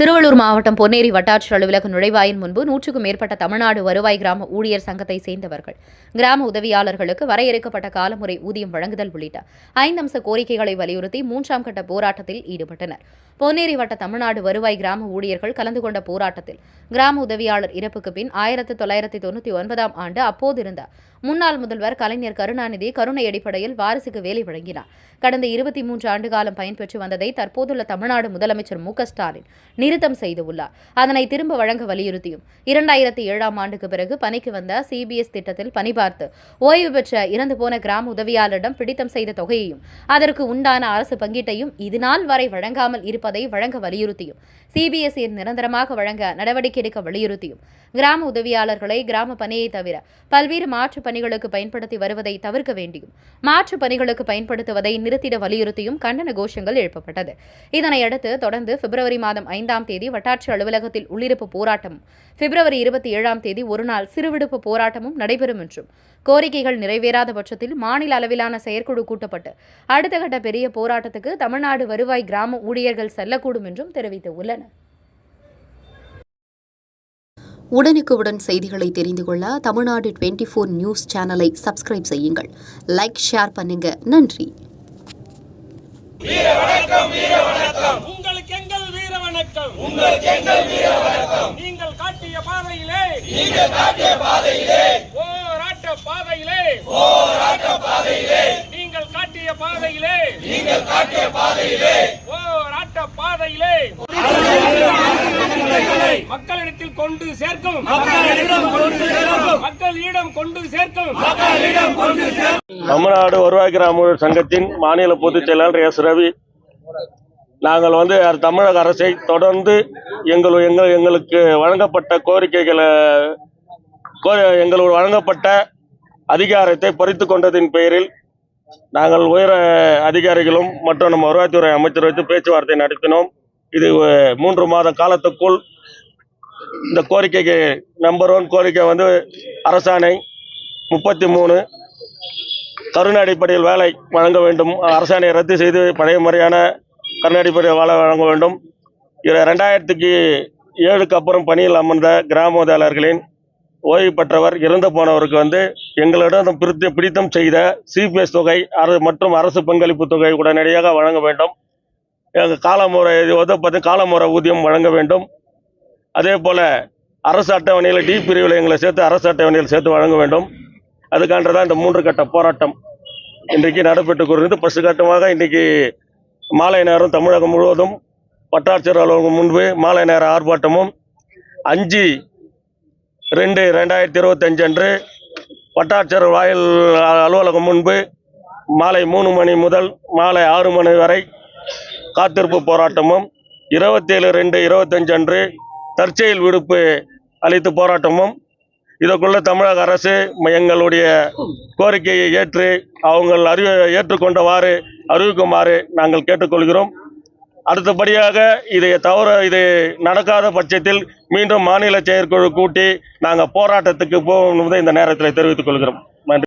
திருவள்ளூர் மாவட்டம் பொன்னேரி வட்டாட்சியர் அலுவலக நுழைவாயின் முன்பு நூற்றுக்கும் மேற்பட்ட தமிழ்நாடு வருவாய் கிராம ஊழியர் சங்கத்தை சேர்ந்தவர்கள். கிராம உதவியாளர்களுக்கு வரையறுக்கப்பட்ட காலமுறை ஊதியம் வழங்குதல் உள்ளிட்ட ஐந்து அம்ச கோரிக்கைகளை வலியுறுத்தி மூன்றாம் கட்ட போராட்டத்தில் ஈடுபட்டனர். பொன்னேரி வட்ட தமிழ்நாடு வருவாய் கிராம ஊழியர்கள் கலந்து கொண்ட போராட்டத்தில் கிராம உதவியாளர் இறப்புக்கு பின் ஆயிரத்தி தொள்ளாயிரத்தி தொண்ணூற்றி ஒன்பதாம் ஆண்டு அப்போதிருந்த முன்னாள் முதல்வர் கலைஞர் கருணாநிதி கருணை அடிப்படையில் வாரிசுக்கு வேலை வழங்கினார். கடந்த இருபத்தி மூன்று ஆண்டு காலம் பயன்பெற்று வந்ததை தற்போதுள்ள தமிழ்நாடு முதலமைச்சர் மு ஸ்டாலின் நிறுத்தம் செய்துள்ளார் அதனை திரும்ப வழங்க வலியுறுத்தியும். இரண்டாயிரத்தி ஏழாம் ஆண்டுக்கு பிறகு பணிக்கு வந்த சிபிஎஸ் திட்டத்தில் பணிபார்த்து ஓய்வு பெற்ற இறந்து போன கிராம உதவியாளரிடம் பிடித்தம் செய்த தொகையையும் அதற்கு உண்டான அரசு பங்கீட்டையும் இதுநாள் வரை வழங்காமல் இருப்பதை வழங்க வலியுறுத்தியும் சிபிஎஸ்இ நிரந்தரமாக வழங்க நடவடிக்கை எடுக்க வலியுறுத்தியும் கிராம உதவியாளர்களை கிராம பணியை தவிர பல்வேறு மாற்றுப் பணிகளுக்கு பயன்படுத்தி வருவதை தவிர்க்க வேண்டியும் மாற்றுப் பணிகளுக்கு பயன்படுத்துவதை நிறுத்திட வலியுறுத்தியும் கண்டன கோஷங்கள் எழுப்பப்பட்டது. இதனையடுத்து தொடர்ந்து பிப்ரவரி மாதம் ஐந்தாம் தேதி வட்டாட்சி அலுவலகத்தில் உள்ளிருப்பு போராட்டமும் பிப்ரவரி இருபத்தி ஏழாம் தேதி ஒருநாள் சிறுவிடுப்பு போராட்டமும் நடைபெறும் என்றும். கோரிக்கைகள் நிறைவேறாத பட்சத்தில் மாநில அளவிலான செயற்குழு கூட்டப்பட்டு அடுத்த கட்ட பெரிய போராட்டத்துக்கு தமிழ்நாடு வருவாய் கிராம ஊழியர்கள் செல்லக்கூடும் என்றும் தெரிவித்துள்ளனர் உடனுக்குடன் செய்திகளை தெரிந்து கொள்ள தமிழ்நாடு டுவெண்ட்டி ஃபோர் நியூஸ் சேனலை சப்ஸ்கிரைப் செய்யுங்கள். லைக் ஷேர் பண்ணுங்க. நன்றி உங்களுக்கு எங்கள் வீர வணக்கம் உங்களுக்கு எங்கள் வீர வணக்கம் நீங்கள் காட்டிய பாதையிலே நீங்கள் காட்டிய பாதையிலே போராட்ட பாதையிலே போராட்ட பாதையிலே நீங்கள் காட்டிய பாதையிலே. நீங்கள் காட்டிய பாதையிலே. போராட்ட பாதையிலே மக்களிடத்தில் கொண்டு சேர்க்கும். மக்களிடம் கொண்டு சேர்க்கும். மக்களிடம் கொண்டு சேர்க்கும். மக்களிடம் கொண்டு சேர்க்கும். தமிழ்நாடு வருவாய் கிராம சங்கத்தின் மாநில பொதுச் செயலாளர் எஸ். ரவி நாங்கள் வந்து தமிழக அரசை தொடர்ந்து எங்கள் எங்கள் எங்களுக்கு வழங்கப்பட்ட கோரிக்கைகளை கோ எங்களுக்கு வழங்கப்பட்ட அதிகாரத்தை பறித்து கொண்டதின் பெயரில் நாங்கள் உயர அதிகாரிகளும் மற்றும் நம்ம வருவாய்த்துறை அமைச்சர் வைத்து பேச்சுவார்த்தை நடத்தினோம். இது மூன்று மாத காலத்துக்குள் இந்த கோரிக்கைக்கு நம்பர் ஒன் கோரிக்கை வந்து அரசாணை முப்பத்தி மூணு கருணை அடிப்படையில் வேலை வழங்க வேண்டும். அரசாணையை ரத்து செய்து பழைய முறையான கருணை அடிப்படையில் வழங்க வேண்டும். இது ரெண்டாயிரத்துக்கு ஏழுக்கு அப்புறம் பணியில் அமர்ந்த கிராம உதவியாளர்களின் ஓய்வு பெற்றவர் இறந்து போனவருக்கு வந்து எங்களிடம் பிரித்து பிடித்தம் செய்த சிபிஎஸ் தொகை மற்றும் அரசு பங்களிப்பு தொகை உடனடியாக வழங்க வேண்டும். எங்கள் காலமுறை இது வந்து பார்த்து காலமுறை ஊதியம் வழங்க வேண்டும். அதே போல் அரசு அட்டவணையில் டி பிரிவில் எங்களை சேர்த்து அரசு அட்டவணையில் சேர்த்து வழங்க வேண்டும். அதுக்கான்றதான் இந்த மூன்று கட்ட போராட்டம் இன்றைக்கு நடைபெற்று கொண்டிருந்தது பசு கட்டமாக இன்றைக்கு மாலை நேரம் தமிழகம் முழுவதும் வட்டாட்சியர் அலுவலகம் முன்பு மாலை நேர ஆர்ப்பாட்டமும் அஞ்சு ரெண்டு ரெண்டாயிரத்தி இருபத்தஞ்சு அன்று வட்டாட்சியர் வாயில் அலுவலகம் முன்பு மாலை மூணு மணி முதல் மாலை ஆறு மணி வரை காத்திருப்பு போராட்டமும் இருபத்தேழு ரெண்டு இருபத்தஞ்சு அன்று தற்செயல் விடுப்பு அளித்து போராட்டமும். இதற்குள்ள தமிழக அரசு எங்களுடைய கோரிக்கையை ஏற்று அவங்கள் அறிவு ஏற்றுக்கொண்டவாறு அறிவிக்குமாறு நாங்கள் கேட்டுக்கொள்கிறோம். அடுத்தபடியாக இதை தவிர இது நடக்காத பட்சத்தில் மீண்டும் மாநில செயற்குழு கூட்டி நாங்கள் போராட்டத்துக்கு போகும் என்பதை இந்த நேரத்தில் தெரிவித்துக் கொள்கிறோம்.